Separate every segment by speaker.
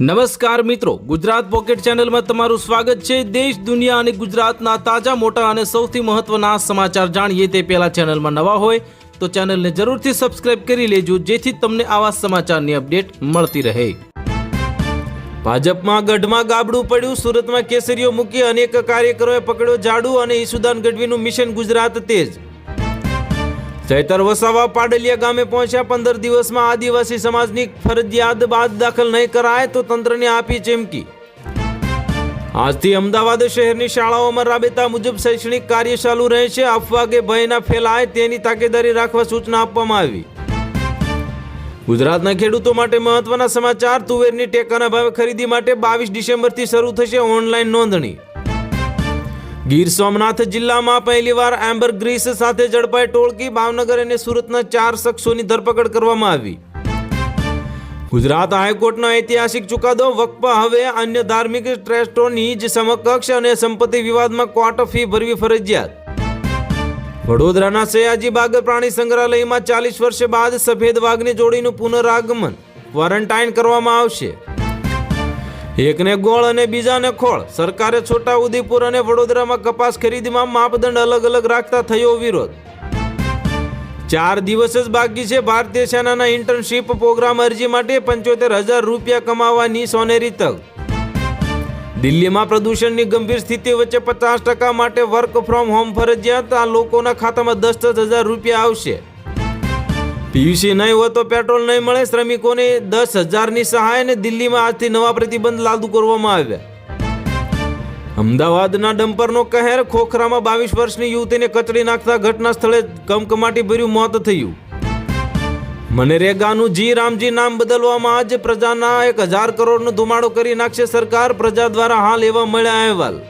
Speaker 1: નમસ્કાર મિત્રો, ગુજરાત પોકેટ ચેનલમાં તમારું સ્વાગત છે. દેશ, દુનિયા અને ગુજરાતના તાજા, મોટા અને સૌથી મહત્વના સમાચાર જાણીએ તે પહેલા ચેનલમાં નવા હોય તો ચેનલને જરૂરથી સબસ્ક્રાઇબ કરી લેજો, જેથી તમને આવા સમાચારની અપડેટ મળતી રહે. ભાજપમાં ગઢમાં ગાબડું પડ્યું, સુરતમાં કેસરીઓ મૂકી અનેક કાર્યકરોએ પકડ્યો ઝાડુ અને ઈસુદાન ગઢવીનું મિશન ગુજરાત તેજ. ચૈતર વસાવા પાડલિયા ગામે પહોંચ્યા. પંદર દિવસમાં આદિવાસી સમાજની ફરજિયાત બાદ દાખલ નહીં કરાય તો તંત્રને આપી ચીમકી. આજથી અમદાવાદ શહેરની શાળાઓમાં રાબેતા મુજબ શૈક્ષણિક કાર્ય ચાલુ રહે છે અફવા કે ભય ના ફેલાય તેની તાકેદારી રાખવા સૂચના આપવામાં આવી. ગુજરાતના ખેડૂતો માટે મહત્વના સમાચાર. તુવેરની ટેકાના ભાવે ખરીદી માટે બાવીસ ડિસેમ્બરથી શરૂ થશે ઓનલાઈન નોંધણી. ગીર સોમનાથ જિલ્લામાં પહેલીવાર એમ્બર ગ્રીસ સાથે ઝડપાઈ ટોળકી ભાવનગર અને સુરતના ચાર શખ્સોની ધરપકડ કરવામાં આવી. ગુજરાત હાઈકોર્ટનો ઐતિહાસિક ચુકાદો વકફ હવે અન્ય ધાર્મિક ટ્રસ્ટોની જ સમકક્ષ અને સંપત્તિ વિવાદમાં ક્વાર્ટ ફી ભરવી ફરજિયાત. વડોદરાના સયાજી બાગ પ્રાણી સંગ્રહાલયમાં ચાલીસ વર્ષ બાદ સફેદ વાઘની જોડીનું પુનરાગમન. ક્વોરન્ટાઇન કરવામાં આવશે. એકને ગોળ અને બીજાને ખોળ. સરકારે છોટા ઉદેપુર અને વડોદરામાં કપાસ ખરીદીમાં માપદંડ અલગ અલગ રાખતા થયો વિરોધ. ચાર દિવસ જ બાકી છે ભારતીય સેનાના ઇન્ટર્નશીપ પ્રોગ્રામ અરજી માટે પંચોતેર હજાર રૂપિયા કમાવાની સોનેરી તક. દિલ્હીમાં પ્રદૂષણની ગંભીર સ્થિતિ વચ્ચે પચાસ ટકા માટે વર્ક ફ્રોમ હોમ ફરજિયાત, આ લોકોના ખાતામાં દસ દસ હજાર રૂપિયા આવશે. પીયુસી નહીં હોય તો પેટ્રોલ નહીં મળે. શ્રમિકોને દસ હજારની સહાય અને દિલ્હીમાં આજથી નવા પ્રતિબંધ લાગુ કરવામાં આવ્યા. અમદાવાદના ડમ્પરનો કહેર, ખોખરામાં બાવીસ વર્ષની યુવતીને કચડી નાખતા ઘટના સ્થળે કમકમાટી ભર્યું મોત થયું. મનરેગાનું જી રામજી નામ બદલવામાં જ પ્રજાના એક હજાર કરોડનો ધુમાડો કરી નાખશે સરકાર. પ્રજા દ્વારા હાલ એવા મળ્યા અહેવાલ.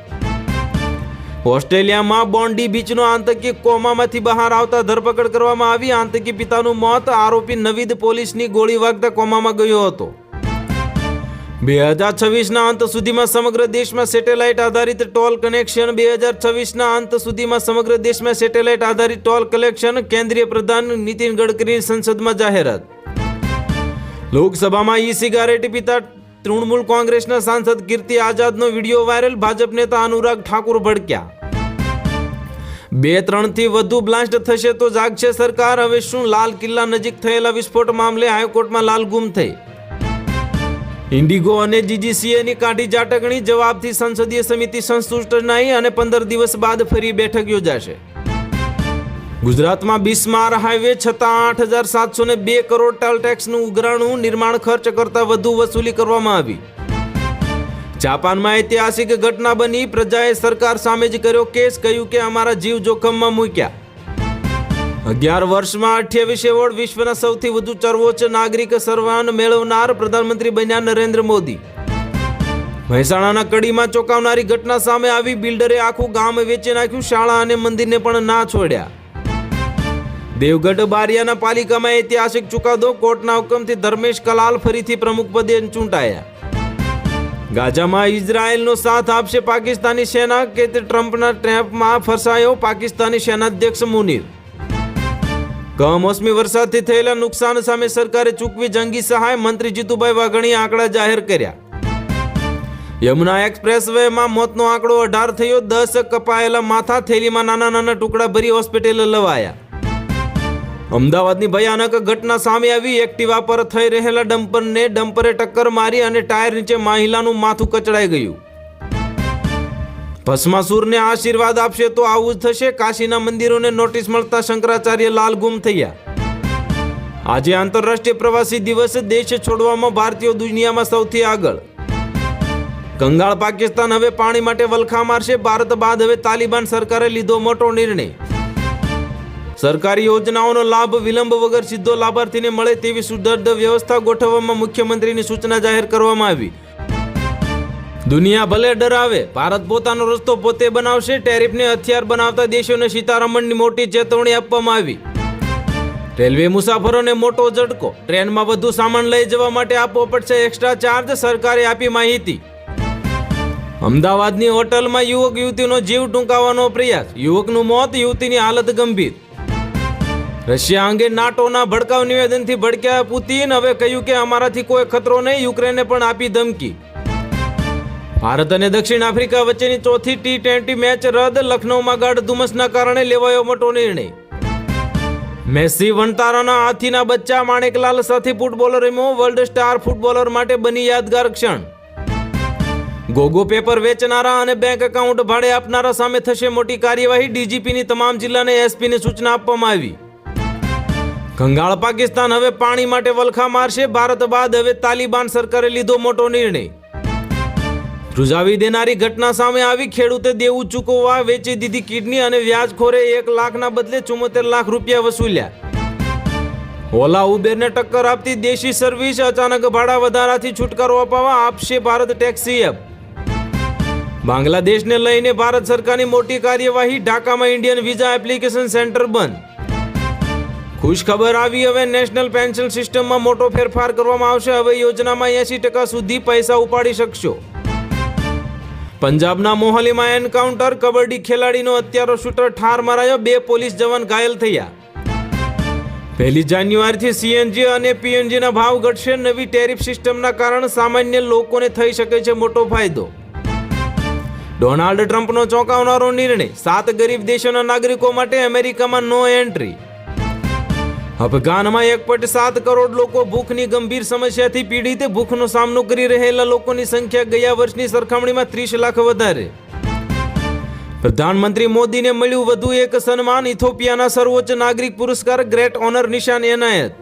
Speaker 1: ઓસ્ટ્રેલિયામાં બોન્ડી બીચનો આતંકી કોમામાંથી બહાર આવતા ધરપકડ કરવામાં આવી. આતંકી પિતાનું મોત, આરોપી નવીદ પોલીસની ગોળી વાગતા કોમામાં ગયો હતો. બે હજાર છવ્વીસના અંત સુધીમાં સમગ્ર દેશમાં સેટેલાઇટ આધારિત ટોલ કનેક્શન, બે હજાર છવ્વીસના અંત સુધીમાં સમગ્ર દેશમાં સેટેલાઇટ આધારિત ટોલ કલેક્શન, કેન્દ્રીય પ્રધાન નીતિન ગડકરીની સંસદમાં જાહેરાત. લોકસભામાં ઈ સિગારેટ પીતા તૃણમૂલ કોંગ્રેસના સાંસદ કીર્તિ આઝાદનો વીડિયો વાયરલ, ભાજપ નેતા અનુરાગ ઠાકુર ભડક્યા. બે ત્રણથી વધુ બ્લાસ્ટ થશે તો જાગશે સરકાર. હવે શું લાલ કિલ્લા નજીક થયેલા વિસ્ફોટ મામલે હાઈકોર્ટમાં લાલ ગુમ થઈ? ઇન્ડિગો અને જીજીસીએની કાઢી જાટકણી, જવાબથી સંસદીય સમિતિ સંતુષ્ટ નહીં અને પંદર દિવસ બાદ ફરી બેઠક યોજાશે. ગુજરાતમાં બિસ્માર હાઈવે છતાં આઠ હજાર સાતસો ને બે કરોડ ટોલ ટેક્સનું ઉઘરાણું, નિર્માણ ખર્ચ કરતા વધુ વસૂલી કરવામાં આવી. જાપાનમાં ઐતિહાસિક ઘટના બની. પ્રજાએ સરકાર સામે જ કર્યો કેસ, કહ્યું કે અમારા જીવ જોખમમાં મૂક્યા. અગિયાર વર્ષમાં અઠ્યાવીસ એવોર્ડ, વિશ્વના સૌથી વધુ સર્વોચ્ચ નાગરિક સન્માન મેળવનાર પ્રધાનમંત્રી બન્યા નરેન્દ્ર મોદી. મહેસાણાના કડીમાં ચોંકાવનારી ઘટના સામે આવી. બિલ્ડરે આખું ગામ વેચી નાખ્યું. શાળા અને મંદિરને પણ ના છોડ્યા. દેવગઢ બારિયાના પાલિકામાં ઐતિહાસિક ચુકાદો કોર્ટના હુકમથી ધર્મેશ કલાલ ફરીથી પ્રમુખ પદે ચૂંટાયા. ગાઝામાં ઇઝરાયેલનો સાથ આપશે પાકિસ્તાની સેના કે તે ટ્રમ્પના ટ્રેપમાં ફસાયો પાકિસ્તાની સેનાધ્યક્ષ મુનીર? કમોસમી વરસાદથી થયેલા નુકસાન સામે સરકારે ચૂકવી જંગી સહાય મંત્રી જીતુભાઈ વાઘણીએ આંકડા જાહેર કર્યા. યમુના એક્સપ્રેસ વેમાં મોતનો આંકડો અઢાર થયો, દસ કપાયેલા માથા થેલીમાં નાના નાના ટુકડા ભરી હોસ્પિટલે લવાયા. અમદાવાદની ભયાનક ઘટના સામે આવી. એક્ટિવા પર થઈ રહેલા ડમ્પરને ડમ્પરે ટક્કર મારી અને ટાયર નીચે મહિલાનું માથું કચડાઈ ગયું. ભસ્માસુરને આશીર્વાદ આપશે તો આવું જ થશે. કાશીના મંદિરોને નોટિસ મળતા શંકરાચાર્ય લાલ ગુમ થયા. આજે આંતરરાષ્ટ્રીય પ્રવાસી દિવસ, દેશ છોડવામાં ભારતીયો દુનિયામાં સૌથી આગળ. કંગાળ, પાકિસ્તાન હવે પાણી માટે વલખા મારશે. ભારત બાદ હવે તાલિબાન સરકારે લીધો મોટો નિર્ણય. સરકારી યોજનાઓનો લાભ, વિલંબ વગર સીધો લાભાર્થીને મળે તેવી સુદૃઢ વ્યવસ્થા ગોઠવવામાં મુખ્યમંત્રીની સૂચના જાહેર કરવામાં આવી. દુનિયા ભલે ડરાવે, ભારત પોતાનો રસ્તો પોતે બનાવશે, ટેરિફને હથિયાર બનાવતા દેશોને સીતારમણની મોટી ચેતવણી આપવામાં આવી. રેલવે મુસાફરોને મોટો ઝટકો, ટ્રેનમાં વધુ સામાન લઈ જવા માટે આપવો પડશે એક્સ્ટ્રા ચાર્જ સરકારે આપી માહિતી. અમદાવાદની હોટલમાં યુવક યુવતીનો જીવ ટૂંકાવવાનો પ્રયાસ, યુવકનું મોત યુવતીની હાલત ગંભીર. રશિયા અંગે નાટોના ભડકાવ નિવેદનથી ભડક્યા પુતિન હવે કહ્યું કે અમારાથી કોઈ ખતરો નહીં યુક્રેને પણ આપી ધમકી. ભારત અને દક્ષિણ આફ્રિકા વચ્ચેની ચોથી ટી ટ્વેન્ટી મેચ રદ, લખનૌમાં ગાઢ ધુમ્મસના કારણે લેવાયો મોટો નિર્ણય. મેસી વણતારાના હાથીના બચ્ચા માણેકલાલ સાથે ફૂટબોલર રમ્યો, વર્લ્ડ સ્ટાર ફૂટબોલર માટે બની યાદગાર ક્ષણ. ગોગો પેપર વેચનારા અને બેંક એકાઉન્ટ ભાડે આપનારા સામે થશે મોટી કાર્યવાહી, ડીજીપીની તમામ જિલ્લાને એસપીને સૂચના આપવામાં આવી. કંગાળ પાકિસ્તાન હવે પાણી માટે વલખા મારશે. ભારત બાદ હવે તાલિબાન સરકારે લીધો મોટો નિર્ણય. ધ્રુજાવી દેનારી ઘટના સામે આવી. ખેડૂતે દેવું ચૂકવવા વેચી દીધી કિડની અને વ્યાજખોરે એક લાખના બદલે ચુમ્મોતેર લાખ રૂપિયા વસૂલ્યા. ઓલા ઉબેરને ટક્કર આપતી દેશી સર્વિસ અચાનક ભાડા વધારાથી છુટકારો અપાવવા આપશે ભારત ટેક્સી એપ બાંગ્લાદેશને લઈને ભારત સરકારની મોટી કાર્યવાહી. ઢાકામાં ઇન્ડિયન વિઝા એપ્લિકેશન સેન્ટર બંધ. ખુશ ખબર આવી, હવે નેશનલ પેન્શન સિસ્ટમમાં મોટો ફેરફાર કરવામાં આવશે. હવે યોજનામાં એંસી ટકા સુધી પૈસા ઉપાડી શકશો. પંજાબના મોહાલીમાં એન્કાઉન્ટર, કબડ્ડી ખેલાડીનો અત્યારો શૂટર ઠાર મરાયો, બે પોલીસ જવાન ઘાયલ થયા. પહેલી જાન્યુઆરીથી સીએનજી અને પીએનજીના ભાવ ઘટશે. નવી ટેરિફ સિસ્ટમના કારણે સામાન્ય લોકોને થઈ શકે છે મોટો ફાયદો. ડોનાલ્ડ ટ્રમ્પનો ચોંકાવનારો નિર્ણય, સાત ગરીબ દેશોના નાગરિકો માટે અમેરિકામાં નો એન્ટ્રી. અફઘાનમાં એક પોઈન્ટ સાત કરોડ લોકો ભૂખની ગંભીર સમસ્યાથી પીડિત, ભૂખનો સામનો કરી રહેલા લોકોની સંખ્યા ગયા વર્ષની સરખામણીમાં ત્રીસ લાખ વધારે. પ્રધાનમંત્રી મોદીને મળ્યું વધુ એક સન્માન, ઇથોપિયાના સર્વોચ્ચ નાગરિક પુરસ્કાર, ગ્રેટ ઓનર નિશાન એનાયત.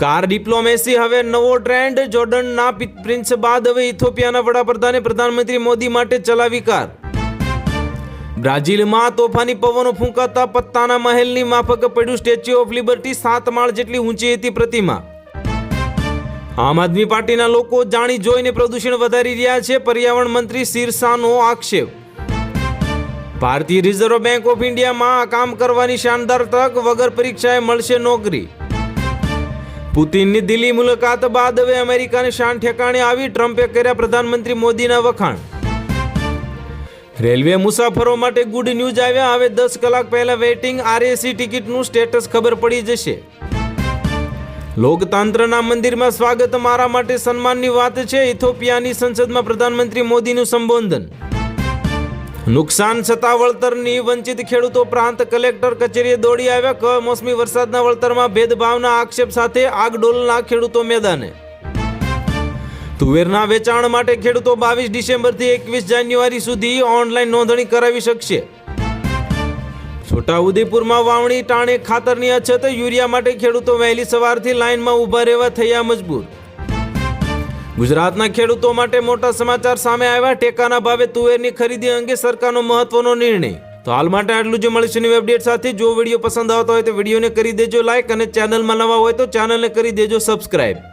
Speaker 1: કાર ડિપ્લોમેસી હવે નવો ટ્રેન્ડ, જોર્ડનના પિ- પ્રિન્સ બાદ હવે ઇથોપિયાના વડાપ્રધાને પ્રધાનમંત્રી મોદી માટે ચલાવી કાર. બ્રાઝિલમાં તોફાની પવનો ફૂંકાતા પત્તાના મહેલની માફક પડ્યું સ્ટેચ્યુ ઓફ લિબર્ટી સાત માળ જેટલી ઊંચી હતી પ્રતિમા. આમ આદમી પાર્ટીના લોકો જાણી જોઈને પ્રદૂષણ વધારી રહ્યા છે, પર્યાવરણ મંત્રી શિરસાનો આક્ષેપ. ભારતીય રિઝર્વ બેંક ઓફ ઇન્ડિયામાં કામ કરવાની શાનદાર તક વગર પરીક્ષાએ મળશે નોકરી. પુતિનની દિલ્હી મુલાકાત બાદ હવે અમેરિકાની શાન ઠેકાણે આવી, ટ્રમ્પે કર્યા પ્રધાનમંત્રી મોદીના વખાણ. રેલવે મુસાફરો માટે ગુડ ન્યૂઝ આવ્યા. હવે દસ કલાક પહેલા વેઇટિંગ આરએસી ટિકિટનું સ્ટેટસ ખબર પડી જશે. લોકતંત્રના મંદિરમાં સ્વાગત મારા માટે સન્માનની વાત છે. ઇથોપિયાની સંસદમાં પ્રધાનમંત્રી મોદીનું સંબોધન. નુકસાન છતાં વળતરની વંચિત ખેડૂતો પ્રાંત કલેક્ટર કચેરીએ દોડી આવ્યા. કમોસમી વરસાદના વળતરમાં ભેદભાવના આક્ષેપ સાથે આગડોલના ખેડૂતો મેદાને. તુવેરના વેચાણ માટે ખેડૂતો બાવીસ ડિસેમ્બરથી એકવીસ જાન્યુઆરી સુધી ઓનલાઈન નોંધણી કરાવી શકશે. છોટાઉદેપુરમાં વાવણી ટાણે ખાતરની અછત, યુરિયા માટે ખેડૂતો વહેલી સવારથી લાઇનમાં ઊભા રહેવા થયા મજબૂર. ગુજરાતના ખેડૂતો માટે મોટા સમાચાર સામે આવ્યા. ટેકાના ભાવે તુવેરની ખરીદી અંગે સરકારનો મહત્વનો નિર્ણય. તો હાલ માટે આટલું જ મળશે નવી અપડેટ સાથે. જો વીડિયો પસંદ આવતો હોય તો વિડીયોને કરી દેજો લાઇક અને ચેનલમાં નવા હોય તો ચેનલને કરી દેજો સબસ્ક્રાઈબ